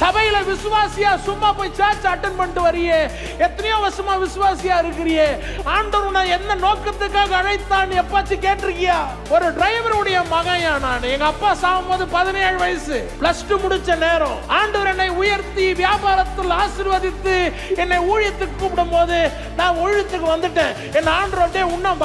சபையில விசுவாசியா சும்மா போய் சர்ச் அட்டன் பண்ணிட்டு வரியே? எத்தனையோ வருஷமா விசுவாசியா இருக்கிறியே? ஆண்டவர் உன்னை என்ன நோக்கத்துக்காக அழைத்தான் எப்பாச்சும் கேட்டிருக்கியா? ஒரு டிரைவருடைய மகையா நான். எங்க அப்பா சாகும்போது பதினேழு வயசு. பிளஸ் டூ முடிச்ச நேரம். ஆண்டவர் என்னை உயர்த்தி வியாபாரத்தில் ஆசிர்வதித்து என்னை ஊழியத்துக்கு கூப்பிடும் போது நான் ஊழியத்துக்கு வந்துட்டேன். என் ஆண்டவர்கிட்ட இன்னும்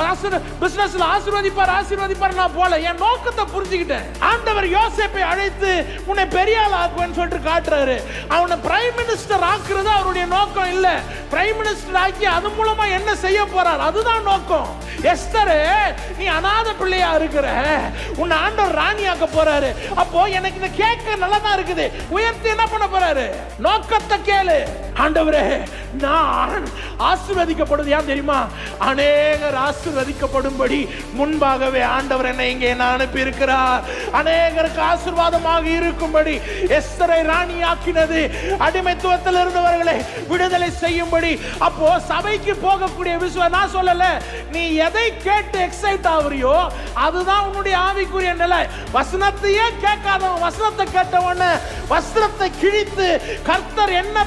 பிசினஸ்ல ஆசிர்வதிப்பார் ஆசிர்வதிப்பார் நான் போல என் நோக்கத்தை புரிஞ்சுக்கிட்டேன். ஆண்டவர் யோசிப்பை அழைத்து உன்னை பெரிய ஆள் ஆக்குவேன்னு சொல்லிட்டு காட்டுறாரு. அவனை பிரைம் மினிஸ்டர் ஆக்குறது அவருடைய நோக்கம் இல்ல. பிரைம் மினிஸ்டர் ஆக்கி அது மூலமா என்ன செய்ய போறார்? அதுதான் நோக்கம். எஸ்தரு நீ அனாதை பிள்ளையா இருக்கிற. உன்னை ஆண்டவர் ராணி ஆக்க போறாரு. அப்போ எனக்கு இந்த கேட்க நல்லா தான் இருக்குது. உயர்த்தி என்ன பண்ண போறாரு? நோக்கத்தை கேளு. ஆண்டவரே நான் ஆசிர்வதிக்கப்படுவது ஏன் தெரியுமா? அநேகர் ஆசிர்வதிக்கப்படும்படி முன்பாகவே ஆண்டவர் என்னை இங்கே என்ன அனுப்பி இருக்கிறார் அநேகருக்கு ஆசீர்வாதமாக இருக்கும்படி எஸ்தரை ராணியாக்கினது அடிமைத்துவத்தில் இருந்தவர்களை விடுதலை செய்யும்படி அப்போ சபைக்கு போகக்கூடிய விஷயம் நான் சொல்லல நீ எதை கேட்டு எக்ஸைட் ஆகுறியோ அதுதான் உன்னுடைய ஆவிக்குரிய நிலை. வசனத்தையே கேட்காதவன் வசனத்தை கேட்டவன வஸ்திரத்தை கிழித்து கர்த்தர் என்ன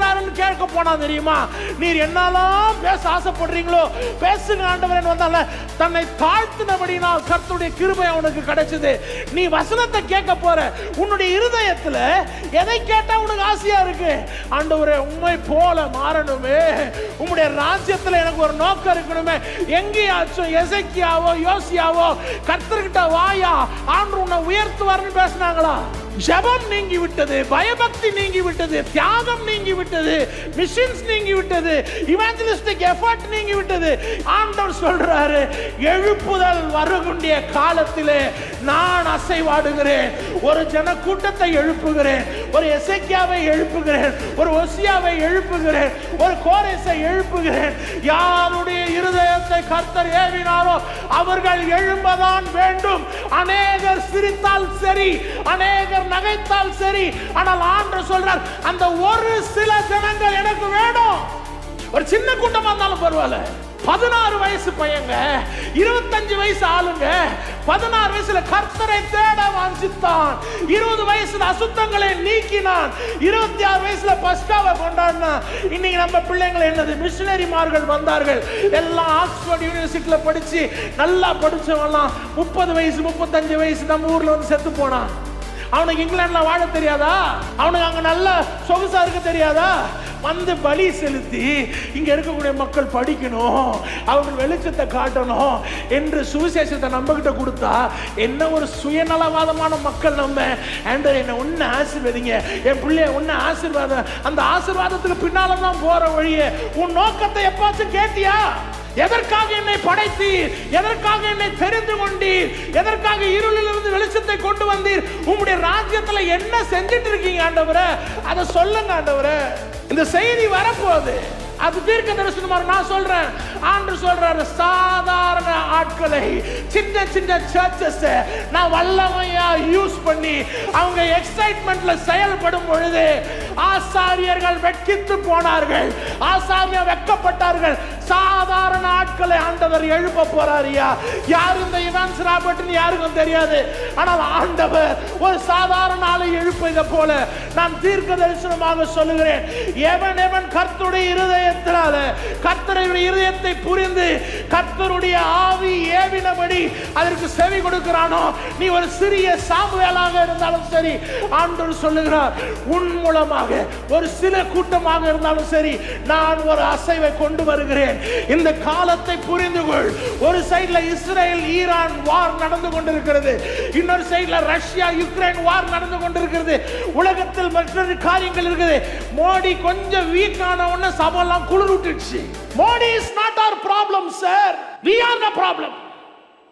பேசுகிறாருன்னு கேட்க போனா தெரியுமா? நீர் என்னெல்லாம் பேச ஆசைப்படுறீங்களோ பேசுங்க ஆண்டவரன் வந்தால தன்னை தாழ்த்தினபடினால் கர்த்தருடைய கிருபை அவனுக்கு கிடைச்சது. நீ வசனத்தை கேட்க போற உன்னுடைய இருதயத்துல எதை கேட்டா உனக்கு ஆசையா இருக்கு? ஆண்டவரே உண்மை போல மாறணுமே. உம்முடைய ராஜ்யத்துல எனக்கு ஒரு நோக்கம் இருக்கணுமே. எங்கேயாச்சும் எசைக்கியாவோ யோசியாவோ கர்த்தர்கிட்ட வாயா ஆண்டு உன்னை உயர்த்துவார்னு பேசினாங்களா? ஜபம் நீங்கி விட்டது பயபக்தி நீங்கி விட்டது தியாகம் நீங்கி விட்டது மிஷின்ஸ் நீங்கி விட்டது இவாஞ்சலிஸ்டிக் எஃபர்ட் நீங்கி விட்டது ஆண்டவர் சொல்றாரு எழுப்புதல் வரக்கூடிய காலத்திலே நான் அசைவாடுகிறேன். ஒரு ஜன கூட்டத்தை எழுப்புகிறேன். ஒரு எசைக்கியாவை எழுப்புகிறேன். ஒரு ஒசியாவை எழுப்புகிறேன். ஒரு கோரேசை எழுப்புகிறேன். யாருடைய இருதயத்தை கர்த்தர் ஏவினாரோ அவர்கள் எழும்பதான் வேண்டும். அநேகர் சிரித்தால் சரி அநேகர் நகைத்தால் சரி. ஆனால் ஆண்டு சொல்றார் அந்த ஒரு சில ஜனங்கள் எனக்கு வேணும். ஒரு சின்ன கூட்டமா இருந்தாலும் பரவாயில்ல. பதினாறு வயசு பையங்க இருபத்தஞ்சு வயசு ஆளுங்க பதினாறு வயசுல கர்த்தரை தேட வாஞ்சித்தான். இருபது வயசுல அசுத்தங்களை நீக்கினான். இருபத்தி ஆறு வயசுல பஸ்டாவை கொண்டாடினான். இன்னைக்கு நம்ம பிள்ளைங்களை என்னது மிஷினரிமார்கள் வந்தார்கள். எல்லாம் ஆக்ஸ்போர்ட் யூனிவர்சிட்டியில படிச்சு நல்லா படிச்சவெல்லாம் முப்பது வயசு முப்பத்தஞ்சு வயசு நம்ம ஊர்ல வந்து செத்து போனான். அவனுக்கு இங்கிலாந்துல வாழ தெரியாதா? அவனுக்கு அங்க நல்ல சொகுசா இருக்க தெரியாதா? வந்து பலி செலுத்தி இங்கே இருக்கக்கூடிய மக்கள் படிக்கணும் அவங்க வெளிச்சத்தை காட்டணும் என்று சுவிசேஷத்தை நம்மகிட்ட கொடுத்தா என்ன ஒரு சுயநலவாதமான மக்கள் நம்ம? ஆண்டர் என்ன ஒன்று ஆசீர்வதிங்க. என் பிள்ளைய ஒன்று ஆசீர்வாதம் அந்த ஆசீர்வாதத்துக்கு பின்னால் தான் போகிற வழியே. உன் நோக்கத்தை எப்பாச்சும் கேட்டியா? எதற்காக என்னை படைத்தீர்? எதற்காக என்னை தெரிந்து கொண்டீர்? எதற்காக இருளிலிருந்து வெளிச்சத்தை கொண்டு வந்தீர்? உங்களுடைய ராஜ்யத்துல என்ன செஞ்சிட்டு இருக்கீங்க ஆண்டவரை? அதை சொல்லுங்க ஆண்டவரை. இந்த செய்தி வரப்போகுது. அது தீர்க்க தரிசனமாக நான் சொல்றேன். ஆண்டு சொல்றாரு சாதாரண ஆட்களை சின்ன சின்ன சர்ச்சஸ் நான் வல்லமையா யூஸ் பண்ணி அவங்க எக்ஸைட்மெண்ட்ல செயல்படும் பொழுது ஆசாரியர்கள் வெட்கித்து போனார்கள். ஆசாரியர் வெட்கப்பட்டார்கள் சாதாரண ஆட்களை ஆண்டவர் எழுப்ப போறாரியா யார் இந்த இவான்ஸ் ராபர்ட்னு யாருக்கும் தெரியாது. ஆனால் ஆண்டவர் ஒரு சாதாரண ஆளை எழுப்பதை போல நான் தீர்க்க தரிசனமாக சொல்லுகிறேன். எவன் எவன் கர்த்துடைய இருதயத்தினால கர்த்தருடைய இருதயத்தை புரிந்து கர்த்தருடைய ஆவி ஏவினபடி அதற்கு செவி கொடுக்கிறானோ? நீ ஒரு சிறிய சாமுவேலாக இருந்தாலும் சரி ஆண்டவர் சொல்லுகிறார் உன் மூலமாக ஒரு சில கூட்டமாக இருந்தாலும் சரி நான் ஒரு அசைவை கொண்டு வருகிறேன். இந்த காலத்தை புரிந்து கொள் ஒரு சைடில் இஸ்ரேல் ஈரான் வார் நடந்து கொண்டிருக்கிறது. இன்னொரு சைடில் ரஷ்யா யுக்ரைன் வார் நடந்து கொண்டிருக்கிறது. உலகத்தில் மற்றொரு காரியங்கள் இருக்குது. மோடி கொஞ்சம் வீக் ஆன உடனே சபெல்லாம் குளிர் விட்டுடுச்சு Money is not our problem, sir. We are the problem.